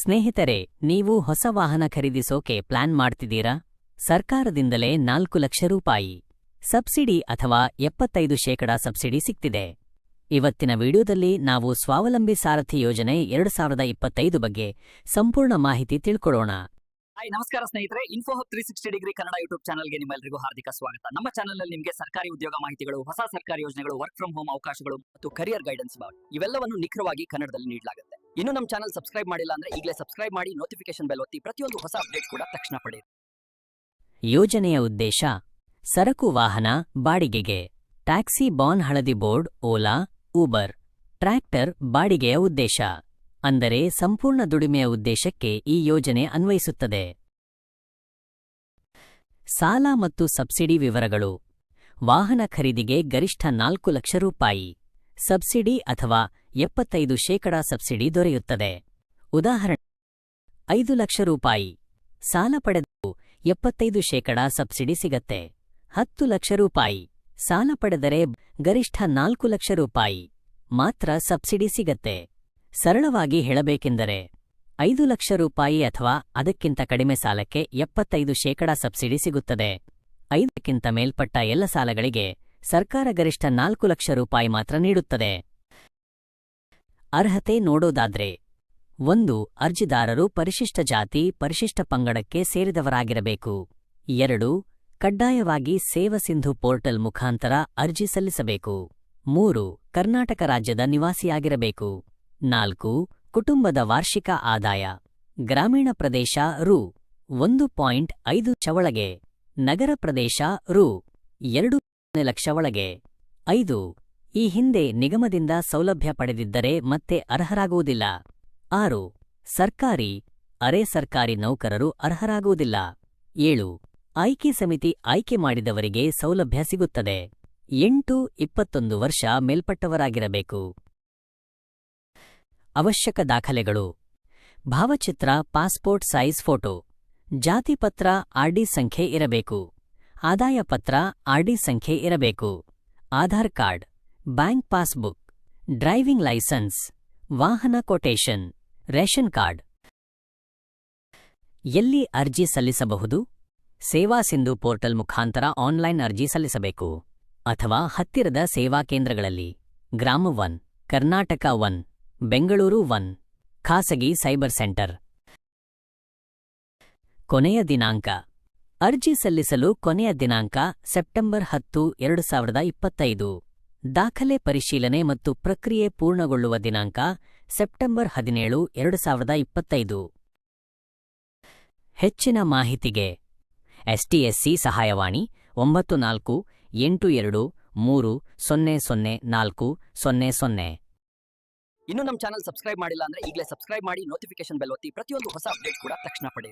ಸ್ನೇಹಿತರೆ, ನೀವು ಹೊಸ ವಾಹನ ಖರೀದಿಸೋಕೆ ಪ್ಲಾನ್ ಮಾಡ್ತಿದ್ದೀರಾ? ಸರ್ಕಾರದಿಂದಲೇ ನಾಲ್ಕು ಲಕ್ಷ ರೂಪಾಯಿ. ಸಬ್ಸಿಡಿ ಅಥವಾ ಎಪ್ಪತ್ತೈದು ಶೇಕಡ ಸಬ್ಸಿಡಿ ಸಿಗ್ತಿದೆ ಇವತ್ತಿನ ವಿಡಿಯೋದಲ್ಲಿ ನಾವು ಸ್ವಾವಲಂಬಿ ಸಾರಥಿ ಯೋಜನೆ ಎರಡು ಸಾವಿರದ ಇಪ್ಪತ್ತೈದು ಬಗ್ಗೆ ಸಂಪೂರ್ಣ ಮಾಹಿತಿ ತಿಳ್ಕೊಳ್ಳೋಣ ಹಾಯ್ ನಮಸ್ಕಾರ ಸ್ನೇಹಿತರೆ. Info three sixty degree Kannada YouTube ಚಾನಲ್ಗೆ ನಿಮ್ಮೆಲ್ಲರಿಗೂ ಹಾರ್ದಿಕ ಸ್ವಾಗತ. ನಮ್ಮ ಚಾನಲ್ನಲ್ಲಿ ನಿಮಗೆ ಸರ್ಕಾರಿ ಉದ್ಯೋಗ ಮಾಹಿತಿಗಳು, ಹೊಸ ಸರ್ಕಾರಿ ಯೋಜನೆಗಳು ವರ್ಕ್ ಫ್ರಮ್ ಹೋಮ್ ಅವಕಾಶಗಳು ಮತ್ತು ಕರಿಯರ್ ಗೈಡೆನ್ಸ್ ಇವೆಲ್ಲವನ್ನು ನಿಖರವಾಗಿ ಕನ್ನಡದಲ್ಲಿ ನೀಡಲಾಗುತ್ತೆ. ಇನ್ನು ನಮ್ಮ ಚಾನಲ್ ಸಬ್ಸ್ಕ್ರೈಬ್ ಮಾಡಿಲ್ಲ ಅಂದ್ರೆ ಈಗಲೇ ಸಬ್ಸ್ಕ್ರೈಬ್ ಮಾಡಿ ನೋಟಿಫಿಕೇಶನ್ ಬೆಲ್ ಒತ್ತಿ ಪ್ರತಿಯೊಂದು ಹೊಸ ಅಪ್ಡೇಟ್ ಕೂಡ ತಕ್ಷಣ ಪಡೆಯಿರಿ. ಯೋಜನೆಯ ಉದ್ದೇಶ, ಸರಕು ವಾಹನ ಬಾಡಿಗೆಗೆ. ಟ್ಯಾಕ್ಸಿ ಬಾನ್ ಹಳದಿ ಬೋರ್ಡ್, ಓಲಾ, ಊಬರ್. ಟ್ರ್ಯಾಕ್ಟರ್ ಬಾಡಿಗೆಯ ಉದ್ದೇಶ, ಅಂದರೆ ಸಂಪೂರ್ಣ ದುಡಿಮೆಯ ಉದ್ದೇಶಕ್ಕೆ ಈ ಯೋಜನೆ ಅನ್ವಯಿಸುತ್ತದೆ. ಸಾಲ ಮತ್ತು ಸಬ್ಸಿಡಿ ವಿವರಗಳು. ವಾಹನ ಖರೀದಿಗೆ ಗರಿಷ್ಠ ನಾಲ್ಕು ಲಕ್ಷ ರೂಪಾಯಿ. ಸಬ್ಸಿಡಿ ಅಥವಾ ಎಪ್ಪತ್ತೈದು ಶೇಕಡ ಸಬ್ಸಿಡಿ ದೊರೆಯುತ್ತದೆ. ಉದಾಹರಣೆ, ಐದು ಲಕ್ಷ ರೂಪಾಯಿ. ಸಾಲ ಪಡೆದು ಎಪ್ಪತ್ತೈದು ಶೇಕಡ ಸಬ್ಸಿಡಿ ಸಿಗತ್ತೆ. ಹತ್ತು ಲಕ್ಷ ರೂಪಾಯಿ. ಸಾಲ ಪಡೆದರೆ ಗರಿಷ್ಠ ನಾಲ್ಕು ಲಕ್ಷ ರೂಪಾಯಿ ಮಾತ್ರ ಸಬ್ಸಿಡಿ ಸಿಗತ್ತೆ. ಸರಳವಾಗಿ ಹೇಳಬೇಕೆಂದರೆ, ಐದು ಲಕ್ಷ ರೂಪಾಯಿ ಅಥವಾ ಅದಕ್ಕಿಂತ ಕಡಿಮೆ ಸಾಲಕ್ಕೆ ಎಪ್ಪತ್ತೈದು ಶೇಕಡ ಸಬ್ಸಿಡಿ ಸಿಗುತ್ತದೆ. ಐದಕ್ಕಿಂತ ಮೇಲ್ಪಟ್ಟ ಎಲ್ಲ ಸಾಲಗಳಿಗೆ ಸರ್ಕಾರ ಗರಿಷ್ಠ ನಾಲ್ಕು ಲಕ್ಷ ರೂಪಾಯಿ ಮಾತ್ರ ನೀಡುತ್ತದೆ. ಅರ್ಹತೆ ನೋಡೋದಾದ್ರೆ, ಒಂದು, ಅರ್ಜಿದಾರರು ಪರಿಶಿಷ್ಟ ಜಾತಿ, ಪರಿಶಿಷ್ಟ ಪಂಗಡಕ್ಕೆ ಸೇರಿದವರಾಗಿರಬೇಕು. ಎರಡು, ಕಡ್ಡಾಯವಾಗಿ ಸೇವಸಿಂಧು ಪೋರ್ಟಲ್ ಮುಖಾಂತರ ಅರ್ಜಿ ಸಲ್ಲಿಸಬೇಕು. ಮೂರು, ಕರ್ನಾಟಕ ರಾಜ್ಯದ ನಿವಾಸಿಯಾಗಿರಬೇಕು. ನಾಲ್ಕು, ಕುಟುಂಬದ ವಾರ್ಷಿಕ ಆದಾಯ. ಗ್ರಾಮೀಣ ಪ್ರದೇಶ ರು, ಒಂದು ಪಾಯಿಂಟ್ ಐದು ಚವಳಗೆ. ನಗರ ಪ್ರದೇಶ ರು, ಎರಡು ಲಕ್ಷ ಒಳಗೆ. ಐದು ಈ ಹಿಂದೆ ನಿಗಮದಿಂದ ಸೌಲಭ್ಯ ಪಡೆದಿದ್ದರೆ ಮತ್ತೆ ಅರ್ಹರಾಗುವುದಿಲ್ಲ. ಆರು, ಸರ್ಕಾರಿ, ಅರೆ ಸರ್ಕಾರಿ ನೌಕರರು ಅರ್ಹರಾಗುವುದಿಲ್ಲ. ಏಳು, ಆಯ್ಕೆ ಸಮಿತಿ ಆಯ್ಕೆ ಮಾಡಿದವರಿಗೆ ಸೌಲಭ್ಯ ಸಿಗುತ್ತದೆ. ಎಂಟು, ಇಪ್ಪತ್ತೊಂದು ವರ್ಷ ಮೇಲ್ಪಟ್ಟವರಾಗಿರಬೇಕು. ಅವಶ್ಯಕ ದಾಖಲೆಗಳು. ಭಾವಚಿತ್ರ, ಪಾಸ್ಪೋರ್ಟ್ ಸೈಜ್ ಫೋಟೋ. ಜಾತಿ ಪತ್ರ, ಆರ್ಡಿ ಸಂಖ್ಯೆ ಇರಬೇಕು. ಆದಾಯ ಪತ್ರ, ಆರ್ಡಿ ಸಂಖ್ಯೆ ಇರಬೇಕು. Aadhaar card. Bank passbook, driving licence, ವಾಹನ ಕೊಟೇಶನ್ ರೇಷನ್ ಕಾರ್ಡ್. ಎಲ್ಲಿ ಅರ್ಜಿ ಸಲ್ಲಿಸಬಹುದು? ಸೇವಾ ಸಿಂಧು ಪೋರ್ಟಲ್ ಮುಖಾಂತರ ಆನ್ಲೈನ್ ಅರ್ಜಿ ಸಲ್ಲಿಸಬೇಕು. ಅಥವಾ ಹತ್ತಿರದ ಸೇವಾ ಕೇಂದ್ರಗಳಲ್ಲಿ ಗ್ರಾಮ one, Karnataka one, Bengaluru one, ಖಾಸಗಿ ಸೈಬರ್ ಸೆಂಟರ್. ಕೊನೆಯ ದಿನಾಂಕ. ಅರ್ಜಿ ಸಲ್ಲಿಸಲು ಕೊನೆಯ ದಿನಾಂಕ ಸೆಪ್ಟೆಂಬರ್ ಹತ್ತು, ಎರಡು ಸಾವಿರದ ಇಪ್ಪತ್ತೈದು. ದಾಖಲೆ ಪರಿಶೀಲನೆ ಮತ್ತು ಪ್ರಕ್ರಿಯೆ ಪೂರ್ಣಗೊಳ್ಳುವ ದಿನಾಂಕ ಸೆಪ್ಟೆಂಬರ್ ಹದಿನೇಳು, ಎರಡು ಸಾವಿರದ ಇಪ್ಪತ್ತೈದು. ಹೆಚ್ಚಿನ ಮಾಹಿತಿಗೆ ಎಸ್ಟಿಎಸ್ಸಿ ಸಹಾಯವಾಣಿ ಒಂಬತ್ತು ನಾಲ್ಕು, ಎಂಟು ಎರಡು, ಮೂರು, ಸೊನ್ನೆ ಸೊನ್ನೆ ನಾಲ್ಕು, ಸೊನ್ನೆ ಸೊನ್ನೆ. ಇನ್ನು ನಮ್ಮ ಚಾನಲ್ ಸಬ್ಸ್ಕ್ರೈಬ್ ಮಾಡಿಲ್ಲ ಅಂದ್ರೆ ಈಗಲೇ ಸಬ್ಸ್ಕ್ರೈಬ್ ಮಾಡಿ ನೋಟಿಫಿಕೇಶನ್ ಬೆಲ್ ಒತ್ತಿ ಪ್ರತಿಯೊಂದು ಹೊಸ ಅಪ್ಡೇಟ್ ಕೂಡ ತಕ್ಷಣ ಪಡೆಯಿರಿ.